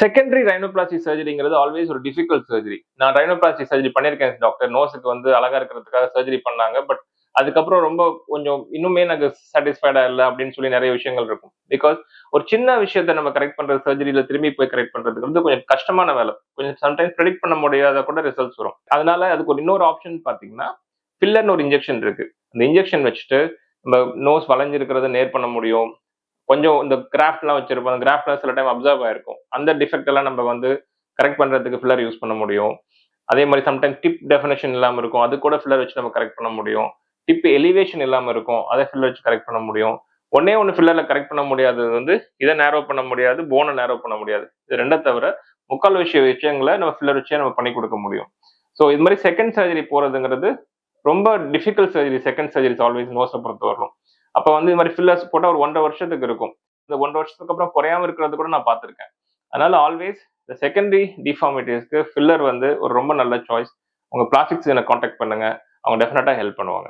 Secondary rhinoplasty சர்ஜரிங்கிறது always ஒரு difficult surgery நான் ரைனோபிளாஸ்டி சர்ஜரி பண்ணியிருக்கேன் டாக்டர் நோஸுக்கு வந்து அழகா இருக்கிறதுக்காக சர்ஜரி பண்ணாங்க பட் அதுக்கப்புறம் ரொம்ப கொஞ்சம் இன்னுமே எனக்கு சாட்டிஸ்ஃபைடா இல்லை அப்படின்னு சொல்லி நிறைய விஷயங்கள் இருக்கும். பிகாஸ் ஒரு சின்ன விஷயத்த நம்ம கரெக்ட் பண்றது சர்ஜரியில திரும்பி போய் கரெக்ட் பண்றதுக்கு வந்து கொஞ்சம் கஷ்டமான வேலை. கொஞ்சம் சம்டைம்ஸ் ப்ரெடிக்ட் பண்ண முடியாத கூட ரிசல்ட்ஸ் வரும். அதனால அதுக்கு ஒரு இன்னொரு ஆப்ஷன் பாத்தீங்கன்னா பில்லர்னு ஒரு இன்ஜெக்ஷன் இருக்கு. அந்த இன்ஜெக்ஷன் வச்சுட்டு நம்ம நோஸ் வளைஞ்சிருக்கிறத நேர் பண்ண முடியும். கொஞ்சம் இந்த கிராஃப்ட்லாம் வச்சிருப்போம். அந்த கிராஃப்ட்லாம் சில டைம் அப்சர்வ் ஆயிருக்கும். அந்த டிஃபெக்ட் எல்லாம் நம்ம வந்து கரெக்ட் பண்றதுக்கு ஃபில்லர் யூஸ் பண்ண முடியும். அதே மாதிரி சம்டைம் டிப் டெஃபினேஷன் இல்லாமல் இருக்கும். அது கூட ஃபில்லர் வச்சு நம்ம கரெக்ட் பண்ண முடியும். டிப் எலிவேஷன் இல்லாமல் இருக்கும். அதை ஃபில்லர் வச்சு கரெக்ட் பண்ண முடியும். ஒன்னே ஒன்று ஃபில்லர்ல கரெக்ட் பண்ண முடியாதது வந்து இதை நேரோ பண்ண முடியாது போனை நேரோ பண்ண முடியாது. இது ரெண்டை தவிர முக்கால் விஷய விஷயங்களை நம்ம ஃபில்லர் வச்சே நம்ம பண்ணி கொடுக்க முடியும். ஸோ இது மாதிரி செகண்ட் சர்ஜரி போறதுங்கிறது ரொம்ப difficult surgery second surgeries always நோஸை பொறுத்து வரணும் அப்போ வந்து இது மாதிரி ஃபில்லர்ஸ் போட்டால் ஒரு ஒன்றரை வருஷத்துக்கு இருக்கும். இந்த ஒன்றரை வருஷத்துக்கு அப்புறம் குறையாம இருக்கிறது கூட நான் பார்த்துருக்கேன். அதனால ஆல்வேஸ் இந்த செகண்டரி டிஃபார்மிட்டிஸ்க்கு ஃபில்லர் வந்து ஒரு ரொம்ப நல்ல சாய்ஸ் உங்க பிளாஸ்டிக்ஸ் என்ன காண்டாக்ட் பண்ணுங்க. அவங்க டெஃபினட்டா ஹெல்ப் பண்ணுவாங்க.